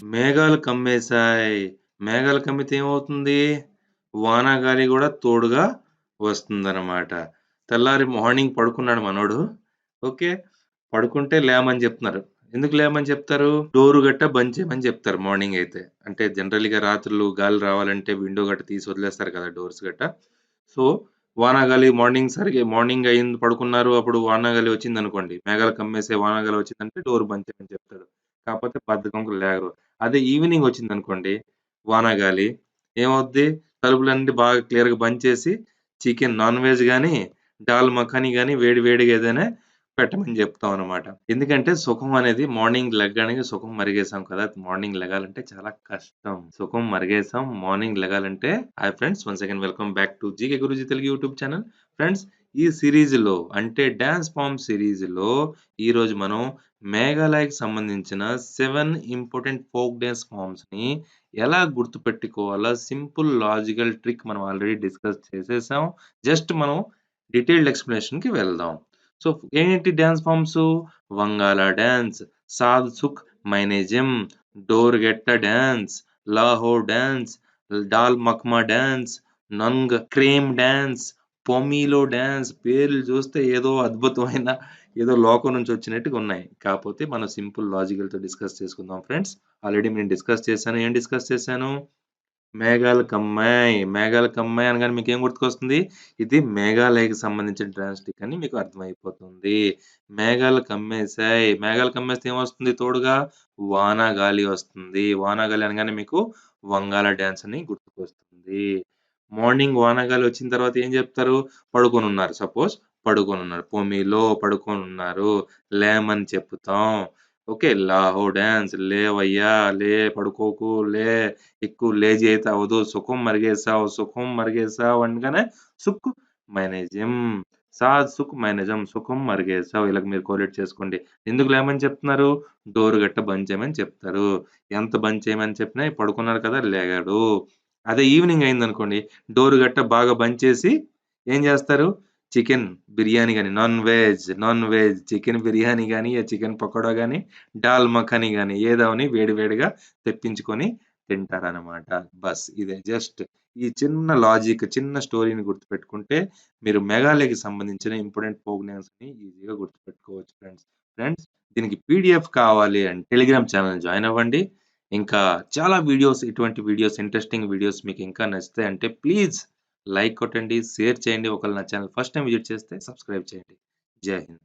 మేఘాలు కమ్మేశాయి. మేఘాలు కమ్మితే ఏమవుతుంది? వాన, గాలి తోడుగా వస్తుందన్నమాట తెల్లారి మార్నింగ్ పడుకున్నాడు మనోడు. ఓకే. పడుకుంటే లేమని చెప్తున్నారు ఎందుకు లేమని చెప్తారు? డోరు గట్ట బంద్ చేయమని చెప్తారు మార్నింగ్ అయితే. అంటే జనరల్‌గా రాత్రులు గాలి రావాలంటే విండో గట్ట తీసి వదిలేస్తారు కదా! డోర్స్ గట్ట సో, వాన, గాలి మార్నింగ్ సరిగ్గా మార్నింగ్ అయింది పడుకున్నారు. అప్పుడు వాన, గాలి వచ్చిందనుకోండి. మేఘాలు కమ్మేసే వాన, గాలి వచ్చిందంటే డోర్ బంద్ చేయమని చెప్తాడు. కాకపోతే బద్ధకంకు లేగరు. అదే ఈవినింగ్ వచ్చిందనుకోండి వాన, గాలి ఏమవుద్ది? తలుపులన్నీ బాగా క్లియర్‌గా బంద్ చేసి చికెన్ నాన్ వెజ్ కానీ దాల్ మఖానీ కానీ వేడి వేడిగా ఏదైనా పెట్టమని చెప్తాం అనమాట. ఎందుకంటే సుఖం అనేది మార్నింగ్ లెగ్గడానికి సుఖం మరిగేసాం కదా! మార్నింగ్ లెగాలంటే చాలా కష్టం. సుఖం మరిగేసాం. Morning లెగాలంటే hi friends once again welcome back to GK Guruji Telugu YouTube channel. Friends ఈ సీరీస్‌లో అంటే డ్యాన్స్ ఫార్మ్ సీరీస్‌లో ఈరోజు మనం మేఘాలయకి సంబంధించిన సెవెన్ ఇంపార్టెంట్ ఫోక్ డ్యాన్స్ ఫామ్స్ని ఎలా గుర్తుపెట్టుకోవాలో సింపుల్ లాజికల్ ట్రిక్ మనం ఆల్రెడీ డిస్కస్ చేసేసాం. జస్ట్ మనం డీటెయిల్డ్ ఎక్స్ప్లెనేషన్కి వెళ్దాం. సో, ఏంటి dance forms? Wangala dance Shad Suk Mynsiem, Doregata dance Laho dance, doll మఖ్మా dance Nongkrem dance Pomelo dance పేర్లు చూస్తే ఏదో అద్భుతమైన ఏదో లోకం నుంచి వచ్చినట్టుగా ఉన్నాయి. కాకపోతే మనం సింపుల్ లాజికల్‌తో డిస్కస్ చేసుకుందాం ఫ్రెండ్స్. ఆల్రెడీ నేను డిస్కస్ చేశాను. ఏం డిస్కస్ చేశాను? మేఘాల కమ్మాయి. మేఘాల కమ్మాయి అనగానే మీకు ఏం గుర్తుకొస్తుంది? ఇది మేఘాలయకి సంబంధించిన డ్రాన్స్టిక్ అని మీకు అర్థమైపోతుంది. మేఘాల కమ్మేశాయి. మేఘాలు కమ్మేస్తే ఏమొస్తుంది తోడుగా? వానాగాలి వస్తుంది. వానాగాలి అనగానే మీకు వంగాల డ్యాన్స్ అని గుర్తుకొస్తుంది. మార్నింగ్ వానగాలి వచ్చిన తర్వాత ఏం చెప్తారు? పడుకొని ఉన్నారు సపోజ్ పడుకొని ఉన్నారు పొమిలో పడుకొనున్నారు. లేమని చెప్తాం. ఓకే. లాహో డాన్స్ లేవయ్యా! లే పడుకోకు లే ఎక్కువ లేజీ అయితే అవ్వదు. సుఖం మరిగేసావు. సుఖం మరిగేసావు అనగానే సుక్ మేనేజం సాద్ సుఖ్ మేనేజం సుఖం మరిగేసావు. ఇలాగ మీరు కోరిట్ చేసుకోండి. ఎందుకు లేమని చెప్తున్నారు? డోర్ గట్ట బంద్ చేయమని చెప్తారు. ఎంత బంద్ చేయమని చెప్పినా పడుకున్నారు కదా! లేగాడు అదే ఈవినింగ్ అయిందనుకోండి డోర్ గట్టా బాగా బంద్ చేసి ఏం చేస్తారు? చికెన్ బిర్యానీ కానీ non veg, non veg chicken biryani కానీ చికెన్ పకోడా కానీ దాల్ మఖానీ కానీ ఏదోని వేడి వేడిగా తెప్పించుకొని తింటారనమాట. బస్ ఇదే జస్ట్ ఈ చిన్న లాజిక్ చిన్న స్టోరీని గుర్తుపెట్టుకుంటే మీరు మేఘాలయకి సంబంధించిన ఇంపార్టెంట్ ప్రోగ్రామ్స్ని ఈజీగా గుర్తుపెట్టుకోవచ్చు ఫ్రెండ్స్. ఫ్రెండ్స్ దీనికి పీడీఎఫ్ కావాలి అండ్ టెలిగ్రామ్ ఛానల్ జాయిన్ అవ్వండి. ఇంకా చాలా వీడియోస్ ఇటువంటి వీడియోస్ ఇంట్రెస్టింగ్ వీడియోస్ మీకు ఇంకా నచ్చుతాయంటే ప్లీజ్ లైక్ కొట్టండి. షేర్ చేయండి. ఒకవేళ నా ఛానల్ ఫస్ట్ టైం విజిట్ చేస్తే సబ్స్క్రైబ్ చేయండి. జై హింద్.